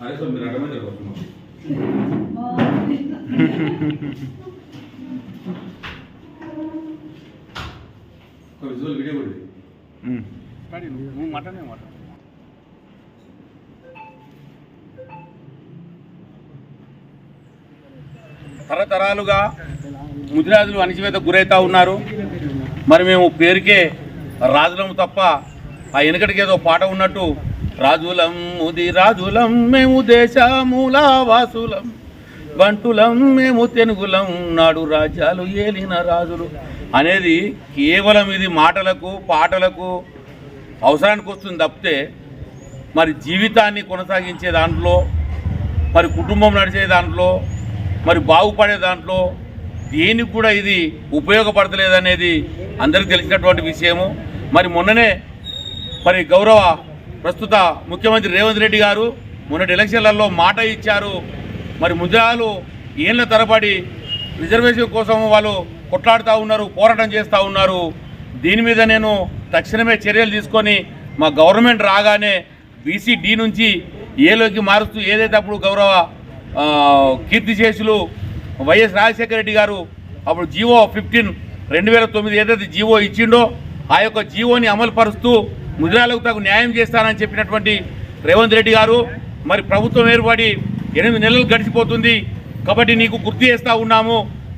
అరే సార్ మీరు అడగమని జరగవచ్చు ఒక విజువల్ వీడియో కూడా ఇది. నువ్వు మాట్లాడే మాట తరతరాలుగా ముదిరాజులు అణిచివేత గురవుతా ఉన్నారు. మరి మేము పేరుకే రాజులము తప్ప ఆ వెనకటికి ఏదో పాట ఉన్నట్టు రాజులం ముది రాజులం మేము దేశమూల వాసులం బంటులం మేము తెనుగులం నాడు రాజ్యాలు ఏలిన రాజులు. అనేది కేవలం ఇది మాటలకు పాటలకు అవసరానికి వస్తుంది తప్పితే మరి జీవితాన్ని కొనసాగించే దాంట్లో మరి కుటుంబం నడిచే దాంట్లో మరి బాగుపడే దాంట్లో దేనికి కూడా ఇది ఉపయోగపడతలేదనేది అందరికీ తెలిసినటువంటి విషయము. మరి మొన్ననే మరి గౌరవ ప్రస్తుత ముఖ్యమంత్రి రేవంత్ రెడ్డి గారు మొన్నటి ఎలక్షన్లలో మాట ఇచ్చారు. మరి ముద్రాలు ఏళ్ళ తరబడి రిజర్వేషన్ కోసం వాళ్ళు కొట్లాడుతూ ఉన్నారు పోరాటం చేస్తూ ఉన్నారు. దీని మీద నేను తక్షణమే చర్యలు తీసుకొని మా గవర్నమెంట్ రాగానే బీసీ డి నుంచి ఏలోకి మారుస్తూ ఏదైతే అప్పుడు గౌరవ కీర్తిశేషులు వైఎస్ రాజశేఖర రెడ్డి గారు అప్పుడు జీవో ఫిఫ్టీన్ రెండు వేల తొమ్మిది ఏదైతే జీవో ఇచ్చిండో ఆ యొక్క జీవోని అమలు పరుస్తూ ముద్రాలకు తగు న్యాయం చేస్తానని చెప్పినటువంటి రేవంత్ రెడ్డి గారు మరి ప్రభుత్వం ఏర్పడి ఎనిమిది నెలలు గడిచిపోతుంది కాబట్టి నీకు గుర్తు చేస్తూ ఉన్నాము.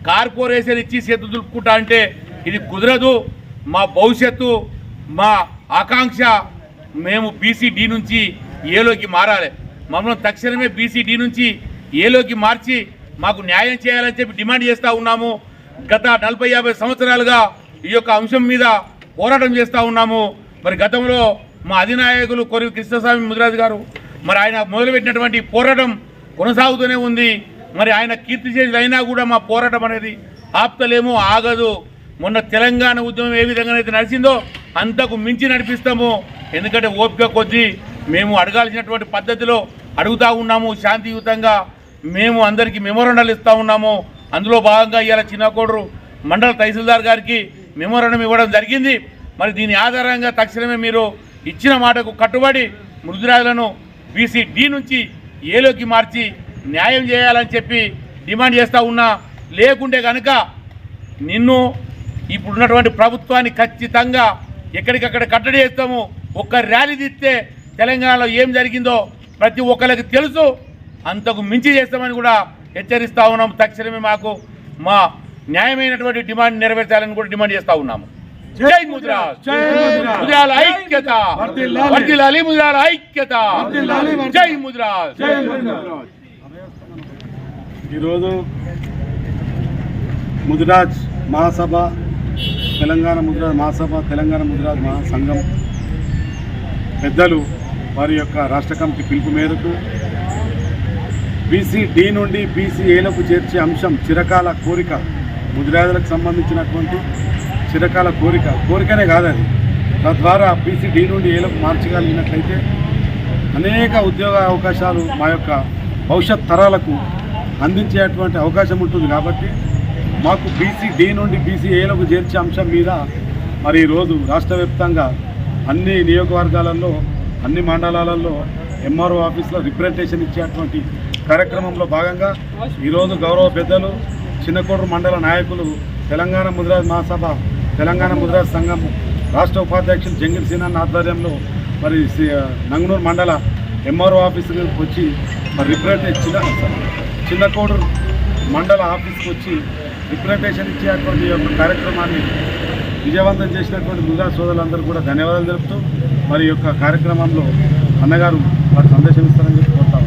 కార్పొరేషన్ ఇచ్చి చేతులు దులుపుకుంటా అంటే ఇది కుదరదు. మా భవిష్యత్తు మా ఆకాంక్ష మేము బీసీడీ నుంచి ఏలోకి మారాలి. మమ్మల్ని తక్షణమే బీసీడీ నుంచి ఏలోకి మార్చి మాకు న్యాయం చేయాలని చెప్పి డిమాండ్ చేస్తూ ఉన్నాము. గత నలభై యాభై సంవత్సరాలుగా ఈ యొక్క అంశం మీద పోరాటం చేస్తూ ఉన్నాము. మరి గతంలో మా అధినాయకులు కొరి కృష్ణస్వామి ముదిరాజు గారు మరి ఆయన మొదలుపెట్టినటువంటి పోరాటం కొనసాగుతూనే ఉంది. మరి ఆయన కీర్తి చేసి అయినా కూడా మా పోరాటం అనేది ఆప్తలేమో ఆగదు. మొన్న తెలంగాణ ఉద్యమం ఏ విధంగా అయితే నడిచిందో అంతకు మించి నడిపిస్తాము. ఎందుకంటే ఓపిక కొద్దీ మేము అడగాల్సినటువంటి పద్ధతిలో అడుగుతా ఉన్నాము శాంతియుతంగా. మేము అందరికీ మెమోరండాలు ఇస్తూ ఉన్నాము. అందులో భాగంగా ఇవాళ చిన్నకోడరు మండల తహసీల్దార్ గారికి మెమోరండం ఇవ్వడం జరిగింది. మరి దీని ఆధారంగా తక్షణమే మీరు ఇచ్చిన మాటకు కట్టుబడి మృదురాజులను బీసీ డి నుంచి ఏలోకి మార్చి న్యాయం చేయాలని చెప్పి డిమాండ్ చేస్తూ ఉన్నా లేకుంటే కనుక నిన్ను ఇప్పుడున్నటువంటి ప్రభుత్వాన్ని ఖచ్చితంగా ఎక్కడికక్కడ కట్టడి చేస్తాము. ఒక్క ర్యాలీ తీస్తే తెలంగాణలో ఏం జరిగిందో ప్రతి ఒక్కరికి తెలుసు. అంతకు మించి చేస్తామని కూడా హెచ్చరిస్తా ఉన్నాం. తక్షణమే మాకు మా న్యాయమైనటువంటి డిమాండ్ నెరవేర్చాలని కూడా డిమాండ్ చేస్తూ ఉన్నాము. జై ముద్రాజ్. ముద్రాల ఐక్యత ముద్రాల ఐక్యత. జై ముదిరాజ్. ఈరోజు ముదిరాజ్ మహాసభ తెలంగాణ ముదిరాజ్ మహాసభ తెలంగాణ ముదిరాజ్ మహాసంఘం పెద్దలు వారి యొక్క రాష్ట్ర కమిటీ పిలుపు మేరకు బీసీ డి నుండి బీసీ ఏలకు చేర్చే అంశం చిరకాల కోరిక ముదిరాజులకు సంబంధించినటువంటి చిరకాల కోరిక. కోరికనే కాదు అది తద్వారా బీసీ డీ నుండి ఏలకు మార్చగలిగినట్లయితే అనేక ఉద్యోగ అవకాశాలు మా యొక్క భవిష్యత్ తరాలకు అందించేటువంటి అవకాశం ఉంటుంది కాబట్టి మాకు బీసీ డీ నుండి బీసీ ఏలకు చేర్చే అంశం మీద మరి ఈరోజు రాష్ట్ర వ్యాప్తంగా అన్ని నియోజకవర్గాలలో అన్ని మండలాలలో ఎంఆర్ఓ ఆఫీస్లో రిప్రజెంటేషన్ ఇచ్చేటువంటి కార్యక్రమంలో భాగంగా ఈరోజు గౌరవ పెద్దలు చిన్నకోడూరు మండల నాయకులు తెలంగాణ ముదిరాజ్ మహాసభ తెలంగాణ ముద్రా సంఘం రాష్ట్ర ఉపాధ్యక్షులు జంగిల్ సినాన్ ఆధ్వర్యంలో మరి సి- నంగనూరు మండల ఎంఆర్ఓ ఆఫీస్కి వచ్చి మరి రిప్రజెంట్ చిన్న చిన్నకోడూరు మండల ఆఫీస్కి వచ్చి రిప్రజెంటేషన్ ఇచ్చేటువంటి యొక్క కార్యక్రమాన్ని విజయవంతం చేసినటువంటి ముద్రా సోదరులందరూ కూడా ధన్యవాదాలు తెలుపుతూ మరి యొక్క కార్యక్రమంలో అన్నగారు వారి సందేశం ఇస్తారని చెప్పి కోరుతా